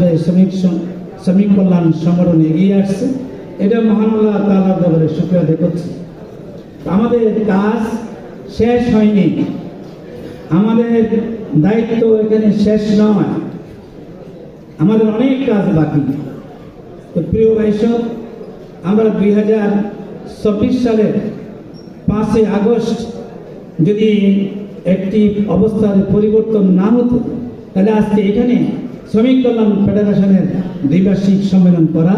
পর্যায়ে শ্রমিক শ্রমিক কল্যাণ সংগঠন এগিয়ে আসছে। এটা মহান আল্লাহ তাআলার দরবারে শুক্রিয়া করছি। আমাদের কাজ শেষ হয়নি। আমাদের দায়িত্ব এখানে শেষ নয়। আমাদের অনেক কাজ বাকি। তো প্রিয় ভাইসব আমরা দুই হাজার চব্বিশ সালের পাঁচই আগস্ট যদি একটি অবস্থার পরিবর্তন না হতো, তাহলে আজকে এখানে শ্রমিক কল্যাণ ফেডারেশনের দ্বিবার্ষিক সম্মেলন করা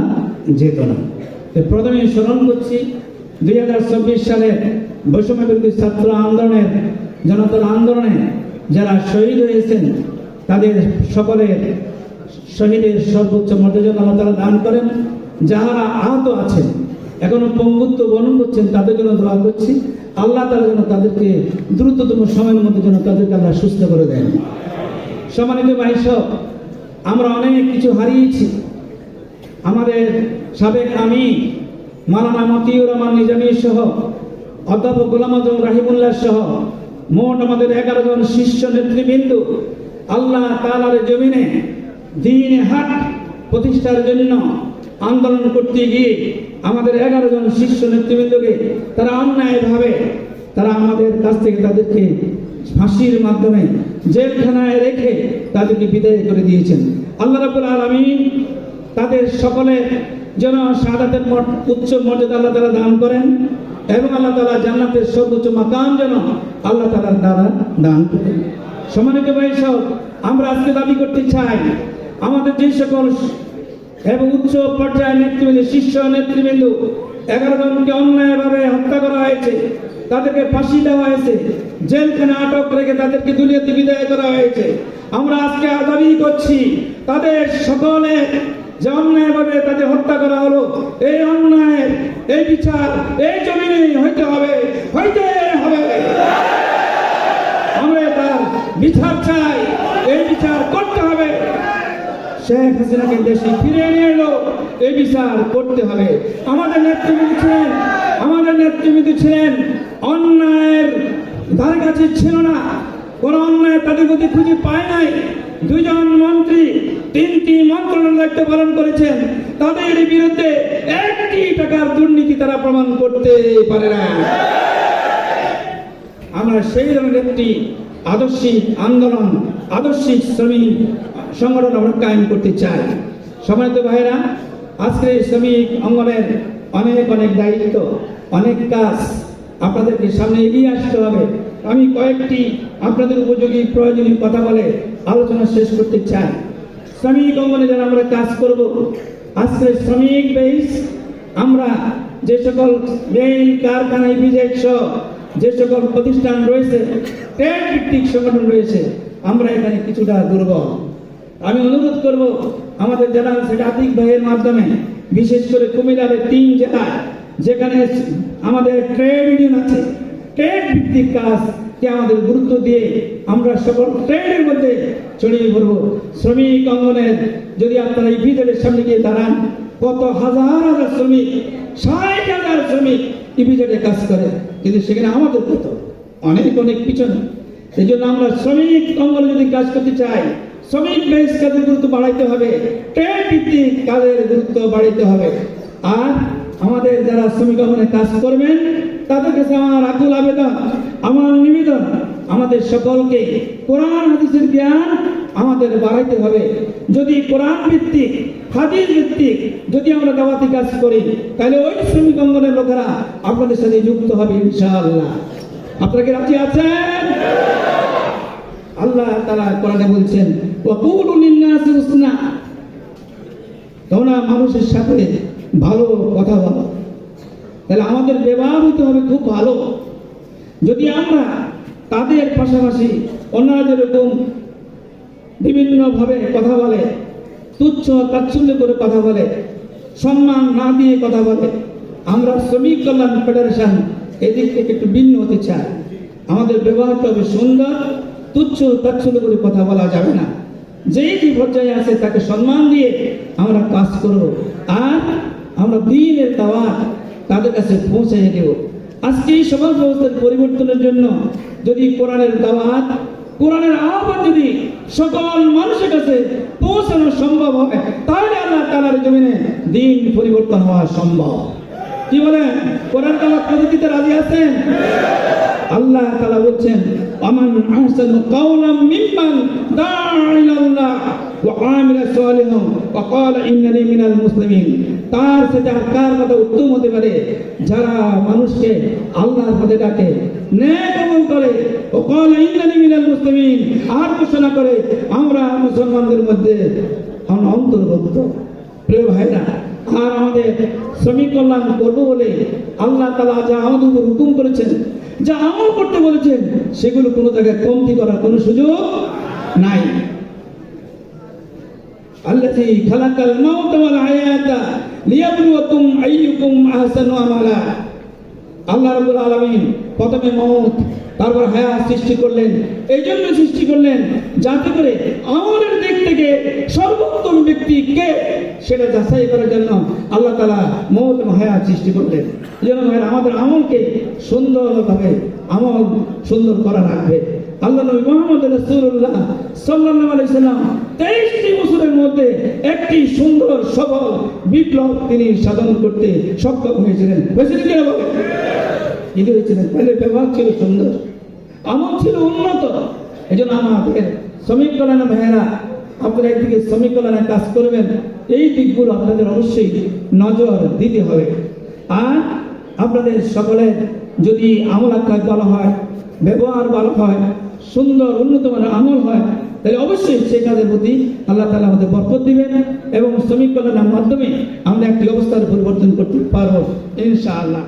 যেত না। প্রথমে স্মরণ করছি, দুই হাজার চব্বিশ সালের বৈষম্য ছাত্র আন্দোলনের, জনতার আন্দোলনে যারা শহীদ হয়েছেন, তাদের সকলের শহীদের সর্বোচ্চ মর্যাদা আল্লাহ তারা দান করেন। যাহারা আহত আছেন, এখনও পঙ্গুত্ব বরণ করছেন, তাদের জন্য দোয়া করছি। আল্লাহ তালা যেন তাদেরকে দ্রুততম সময়ের মধ্যে যেন তাদেরকে আল্লাহ সুস্থ করে দেন। সম্মানিত সব আমরা অনেক কিছু হারিয়েছি। আমাদের সাবেক আমি মালানা মতিউর রহমান নিজামী সহ, অধ্যাপক গোলাম আজম রাহিমুল্লাহ সহ, মোট আমাদের এগারো জন শীর্ষ নেতৃবৃন্দ, আল্লাহ তালার জমিনে দিন হাট প্রতিষ্ঠার জন্য আন্দোলন করতে গিয়ে আমাদের এগারো জন শীর্ষ নেতৃবৃন্দকে তারা অন্যায়ভাবে, তারা আমাদের কাছ থেকে তাদেরকে ফাঁসির মাধ্যমে জেলখানায় রেখে তাদেরকে বিদায় করে দিয়েছেন। আল্লাহ রাবুল আলমিন তাদের সকলে যেন সাদাতের উচ্চ মর্যাদা আল্লাহ তালা দান করেন এবং আল্লাহ তালা জান্নাতের সর্বোচ্চ মাকাম যেন আল্লাহ তালার দ্বারা দান করেন। সম্মানিত ভাই সব, আমরা আজকে দাবি করতে চাই, আমাদের যে সকল এবং উচ্চ পর্যায়ের নেতৃবৃন্দ, শীর্ষ নেতৃবৃন্দ, এগারো জনকে অন্যায়ভাবে হত্যা করা হয়েছে। তাদেরকে ফাঁসি দেওয়া হয়েছে। জেলখানে আটক রেখে তাদেরকে দুনিয়াতে বিদায় করা হয়েছে। আমরা আজকে দাবি করছি, তাদের সকলে যে অন্যায়ভাবে তাদের হত্যা করা হলো, এই অন্যায়, এই বিচার, এই জমিনে হইতে হবে হইতে হবে। আমরা তার বিচার চাই, এই বিচার করতে হবে। শেখ হাসিনাকে দেশে ফিরে নিয়ে এলো, এই বিচার করতে হবে। আমাদের নেতৃবৃন্দ ছিলেন, আমাদের নেতৃবৃন্দ ছিলেন অন্যায়ের ধারে কাছে ছিল না। কোন অন্যায় তাদের প্রতি খুঁজে পায় নাই। দুজন মন্ত্রী তিনটি মন্ত্রণালয় দায়িত্ব পালন করেছেন। তাদের বিরুদ্ধে একটি টাকার দুর্নীতি তারা প্রমাণ করতে পারে না। আমরা সেই ধরনের একটি আদর্শিক আন্দোলন আদর্শিক শ্রমিক সংগঠন আমরা কায়েম করতে চাই। সম্মানিত ভাইরা আজকে শ্রমিক অঙ্গনের অনেক অনেক দায়িত্ব, অনেক কাজ আপনাদেরকে সামনে এগিয়ে আসতে হবে। আমি কয়েকটি আপনাদের উপযোগী প্রয়োজনীয় কথা বলে আলোচনা শেষ করতে চাই। শ্রমিক অঙ্গনে যারা আমরা কাজ করব, আজকে শ্রমিক বেস আমরা যে সকল কারখানায় বিজেক সহ যে সকল প্রতিষ্ঠান রয়েছে ট্রেড ভিত্তিক সংগঠন রয়েছে, আমরা এখানে কিছুটা দুর্বল। আমি অনুরোধ করব, আমাদের জেলা সেটা আতিক ভাইয়ের মাধ্যমে, বিশেষ করে কুমিল্লার তিন জেলায় যেখানে আমাদের ট্রেড ইউনিয়ন আছে ট্রেড ভিত্তিক কাজকে আমাদের গুরুত্ব দিয়ে আমরা সকল ট্রেডের মধ্যে ছড়িয়ে পড়ব। শ্রমিক অঙ্গনের যদি আপনারা এই বিজেলের সামনে গিয়ে দাঁড়ান, কত হাজার হাজার শ্রমিক, ষাট হাজার শ্রমিক ইপিজেডে কাজ করে। কিন্তু সেখানে আমাদের কত? অনেক অনেক পিছনে। সেই জন্য আমরা শ্রমিক অঙ্গনে যদি কাজ করতে চাই, শ্রমিক বেশ কাজের গুরুত্ব বাড়াইতে হবে ট্রেড ভিত্তিক কাজের গুরুত্ব বাড়াইতে হবে। আর আমাদের যারা শ্রমিক অঙ্গনে কাজ করবেন, তাদের কাছে আমার আকুল আবেদন, আমার নিবেদন, আমাদের সকলকে কোরআন, হাদিসের জ্ঞান আমাদের বাড়াইতে হবে। যদি কোরআন ভিত্তিক, হাদিস ভিত্তিক যদি আমরা দাওয়াতি কাজ করি, তাহলে ওই শ্রমিক অঙ্গনের লোকেরা আপনাদের সাথে যুক্ত হবে ইনশাআল্লাহ। আপনারা কি রাজি আছেন? আল্লাহ তারা কোরআনে বলছেন তোমরা মানুষের সাথে ভালো কথা বলো। তাহলে আমাদের ব্যবহার হতে হবে খুব ভালো। যদি আমরা তাদের পাশাপাশি অন্যরা যেরকম বিভিন্নভাবে কথা বলে, তুচ্ছ, তাচ্ছল্য করে কথা বলে, সম্মান না দিয়ে কথা বলে, আমরা শ্রমিক কল্যাণ ফেডারেশন এদিক থেকে একটু ভিন্ন হতে চাই। আমাদের ব্যবহারটা হবে সুন্দর, তুচ্ছ, তাচ্ছল্য করে কথা বলা যাবে না। যেই যে পর্যায়ে আছে তাকে সম্মান দিয়ে আমরা কাজ করব। আর আমরা দিনের দাওয়াত তাদের কাছে পৌঁছে দেব। আজকে এই সমাজ ব্যবস্থার পরিবর্তনের জন্য যদি কোরআনের দাওয়াত, কোরআনের আহ্বান যদি সকল মানুষের কাছে পৌঁছানো সম্ভব হবে, তাহলে আল্লাহ তালার জমিনে দিন পরিবর্তন হওয়া সম্ভব। কি বলেন? কোরআন তালা পদ্ধতিতে রাজি আছেন? আল্লাহ তালা বলছেন আমান আহসানু কাওলাম মিম্মান দা'a ইলা আল্লাহ ওয়া আমিলা সালিহান ওয়া ক্বালা ইন্নানি মিনাল মুসলিমিন। তার সাথে আর কার কথা উত্তম হতে পারে? যারা মানুষকে আল্লাহর পথে ডাকে ন্যায় আমল করে, ও ক্বালা ইন্নানি মিনাল মুসলিমিন, আর ঘোষণা করে, আমরা মুসলমানদের মধ্যে অন্তর্ভুক্ত। প্রিয় ভাইরা, আর আমাদের শ্রমিক কল্যাণ করব বলে আল্লাহ তালা যা আমাদের হুকুম করেছেন যা আমল করতে বলেছেন, সেগুলো কোনো জায়গায় কমতি করার কোনো সুযোগ নাই। আল্লাহি খালাকাল মাউত ওয়াল হায়াতা লিয়াবলুয়াকুম আইয়ুকুম আহসানু আমালা। আল্লাহ রাব্বুল আলামিন প্রথমে তারপর হায়াত সৃষ্টি করলেন এই জন্য সৃষ্টি করলেন, যাতে করে আমল সেটা যাচাই করার জন্য আল্লাহ তালা মৌত হায়াত সৃষ্টি করলেন। জন্য ভাইয়েরা আমাদের আমলকে সুন্দরভাবে আমল সুন্দর করা রাখবে আল্লাহ নবী মোহাম্মদ আলাইহি সাল্লাম 23টি বছরের মধ্যে একটি সুন্দর, সবল, বিপ্লব তিনি সাধন করতে সক্ষম হয়েছিলেন। হয়েছিলেন কিনা হয়েছিলেন। তাহলে ব্যবহার ছিল সুন্দর, আমল ছিল উন্নত। এই জন্য আমাদের শ্রমিক কল্যাণ ভাইয়েরা আপনারা একদিকে শ্রমিক কল্যাণে কাজ করবেন এই দিকগুলো আপনাদের অবশ্যই নজর দিতে হবে। আর আপনাদের সকলে যদি আমল আক্রাক ভালো হয়, ব্যবহার ভালো হয়, সুন্দর উন্নত মানের আমল হয়, তাহলে অবশ্যই সেই কাজের প্রতি আল্লাহ তালা আমাদের বরকত দিবেন এবং শ্রমিক কল্যাণের মাধ্যমে আমরা একটি অবস্থার পরিবর্তন করতে পারব, ইনশাআল্লাহ।